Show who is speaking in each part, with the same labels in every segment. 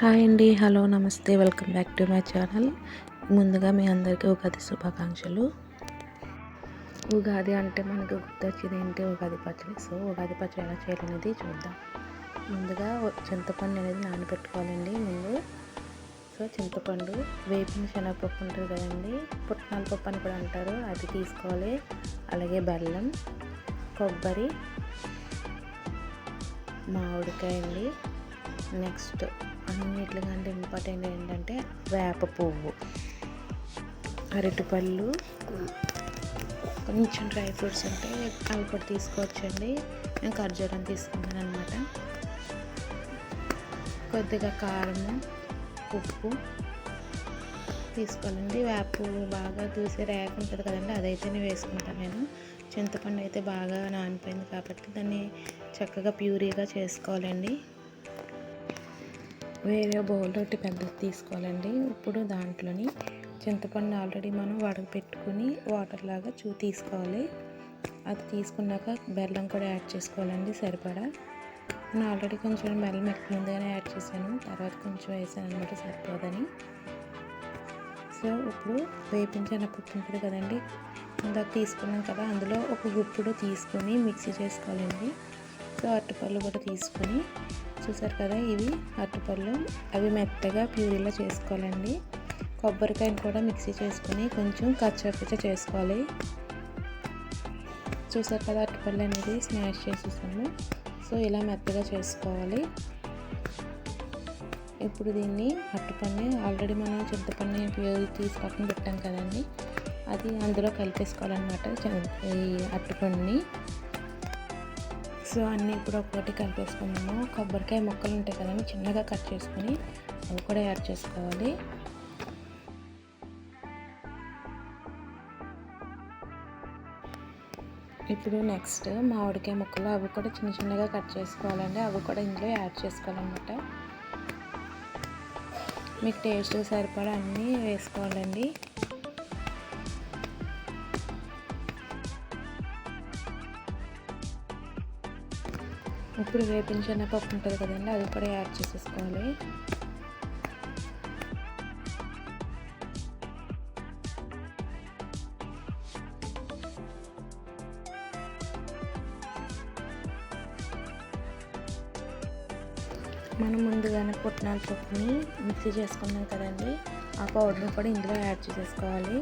Speaker 1: Hi అండి hello నమస్తే welcome back to my channel. ముందుగా మీ అందరికీ ఉగాది శుభాకాంక్షలు. ఉగాది అంటే మనకు గుర్తొచ్చేది ఏంటి? ఉగాది పచ్చడి. సో ఉగాది పచ్చడి ఎలా చేయాలనేది చూద్దాం. ముందుగా చింతపండు అనేది నానబెట్టుకోవాలండి ముందు. సో చింతపండు వేపిన శనగపప్పు ఉంటుంది కదండి. పుట్నాల పప్పు అని కూడా అంటారు. అది తీసుకోవాలి. అలాగే బెల్లం కొబ్బరి మామిడికాయ అండి నెక్స్ట్ అన్నిటికంటే ఇంపార్టెంట్ ఏంటంటే వేప పువ్వు అరటిపళ్ళు కొంచెం డ్రై ఫ్రూట్స్ ఉంటే అవి కూడా తీసుకోవచ్చండి. నేను ఖర్జూరం తీసుకున్నాను అనమాట కొద్దిగా కారము ఉప్పు తీసుకోవాలండి. వేప బాగా చూసి రేక ఉంటుంది కదండి అదైతేనే వేసుకుంటాను నేను. చింతపండు అయితే బాగా నానిపోయింది కాబట్టి దాన్ని చక్కగా ప్యూరీగా చేసుకోవాలండి. వేరే బౌల్ ఒకటి పెద్దది తీసుకోవాలండి. ఇప్పుడు దాంట్లోని చింతపండు ఆల్రెడీ మనం వడకపెట్టుకుని వాటర్ లాగా చూ తీసుకోవాలి. అది తీసుకున్నాక బెల్లం కూడా యాడ్ చేసుకోవాలండి సరిపడా. నేను ఆల్రెడీ కొంచెం బెల్లం ఎక్కువ ముందుగానే యాడ్ చేశాను. తర్వాత కొంచెం వేసాను అనమాట సరిపోదని. సో ఇప్పుడు వేపించిన పప్పు ఉంటుంది కదండి ఇందాక తీసుకున్నాం కదా అందులో ఒక గుప్పుడు తీసుకొని మిక్సీ చేసుకోవాలండి. సో అరటిపళ్ళు కూడా తీసుకొని చూసారు కదా ఇవి అరటిపళ్ళు అవి మెత్తగా ప్యూరీలో చేసుకోవాలండి. కొబ్బరికాయని కూడా మిక్సీ చేసుకొని కొంచెం కచ్చపిచ్చ చేసుకోవాలి. చూసారు కదా అరటిపళ్ళు అనేది స్మాష్ చేసేసాము. సో ఇలా మెత్తగా చేసుకోవాలి. ఇప్పుడు దీన్ని అరటిపండు ఆల్రెడీ మనం చింతపండు ప్యూరీ తీసి పక్కన పెట్టాం కదండి. అది అందులో కలిపేసుకోవాలన్నమాట ఈ అరటిపండుని సో అన్నీ ఇప్పుడు ఒక్కొక్కటి కలిపేసుకున్నాము. కొబ్బరికాయ ముక్కలు ఉంటాయి కదండి చిన్నగా కట్ చేసుకుని అవి కూడా యాడ్ చేసుకోవాలి. ఇప్పుడు నెక్స్ట్ మామిడికాయ ముక్కలు అవి కూడా చిన్న చిన్నగా కట్ చేసుకోవాలండి. అవి కూడా ఇందులో యాడ్ చేసుకోవాలన్నమాట. మీకు టేస్ట్ సరిపడా అన్నీ వేసుకోవాలండి. ఇప్పుడు వేపిన శనగపప్పు ఉంటుంది కదండి అది కూడా యాడ్ చేసేసుకోవాలి. మనం ముందుగానే పుట్నాల పప్పుని మిక్సీ చేసుకున్నాం కదండి ఆ పౌడర్ని కూడా ఇందులో యాడ్ చేసేసుకోవాలి.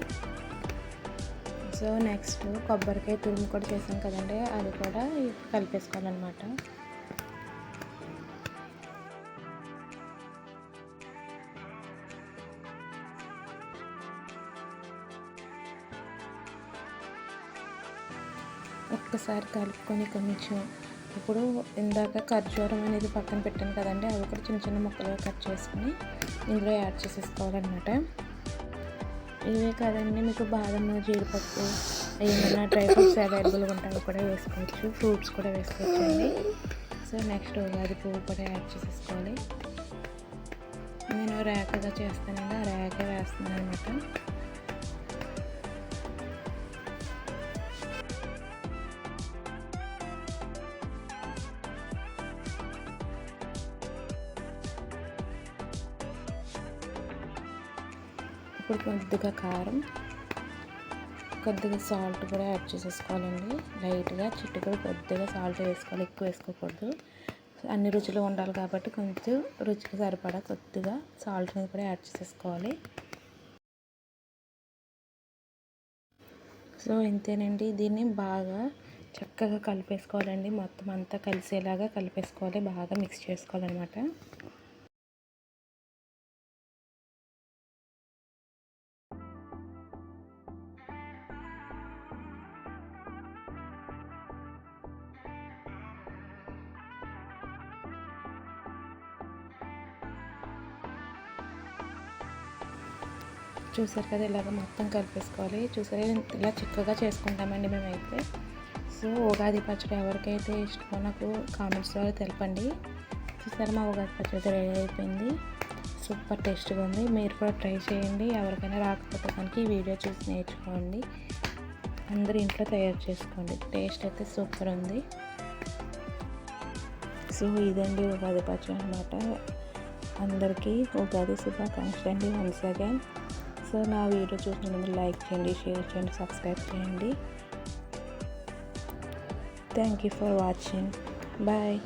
Speaker 1: సో నెక్స్ట్ కొబ్బరికాయ తురుము కూడా చేసాం కదండి అది కూడా కలిపేసుకోవాలన్నమాట. ఒక్కసారి కలుపుకొని కొంచెం ఇప్పుడు ఇందాక ఖర్జూరం అనేది పక్కన పెట్టాను కదండి అవి కూడా చిన్న చిన్న ముక్కలుగా కట్ చేసుకుని ఇందులో యాడ్ చేసేసుకోవాలన్నమాట. ఇవే కాదండి మీకు బాదం జీడిపప్పు ఏమైనా డ్రై ఫ్రూట్స్ అవైలబుల్గా ఉంటాయి కూడా వేసుకోవచ్చు ఫ్రూట్స్ కూడా వేసుకోవచ్చు అండి. సో నెక్స్ట్ ఉగాది పువ్వు కూడా యాడ్ చేసేసుకోవాలి. నేను ర్యాక్గా చేస్తానండి ఆ రేక ఇప్పుడు కొద్దిగా కారం కొద్దిగా సాల్ట్ కూడా యాడ్ చేసేసుకోవాలండి. లైట్గా చిట్టుకొని కొద్దిగా సాల్ట్ వేసుకోవాలి ఎక్కువ వేసుకోకూడదు. అన్ని రుచులు ఉండాలి కాబట్టి కొంచెం రుచికి సరిపడా కొద్దిగా సాల్ట్ కూడా యాడ్ చేసేసుకోవాలి. సో ఇంతేనండి. దీన్ని బాగా చక్కగా కలిపేసుకోవాలండి. మొత్తం అంతా కలిసేలాగా కలిపేసుకోవాలి. బాగా మిక్స్ చేసుకోవాలన్నమాట. చూసారు కదా ఇలాగ మొత్తం కలిపేసుకోవాలి. చూసారా ఇలా చిక్కగా చేసుకుంటామండి మేమైతే. సో ఉగాది పచ్చడి ఎవరికైతే ఇష్టమో నాకు కామెంట్స్ ద్వారా తెలపండి. చూసారా మా ఉగాది పచ్చడి రెడీ అయిపోయింది. సూపర్ టేస్ట్గా ఉంది. మీరు కూడా ట్రై చేయండి. ఎవరికైనా రాకపోతే కనుక ఈ వీడియో చూసి నేర్చుకోండి. అందరూ ఇంట్లో తయారు చేసుకోండి. టేస్ట్ అయితే సూపర్ ఉంది. సో ఇదండి ఉగాది పచ్చడి అనమాట అందరికీ ఉగాది శుభాకాంక్షలు అండి వన్స్ అగైన్. నా వీడియో చూసినందుకు లైక్ చేయండి షేర్ చేయండి సబ్స్క్రైబ్ చేయండి. Thank you for watching bye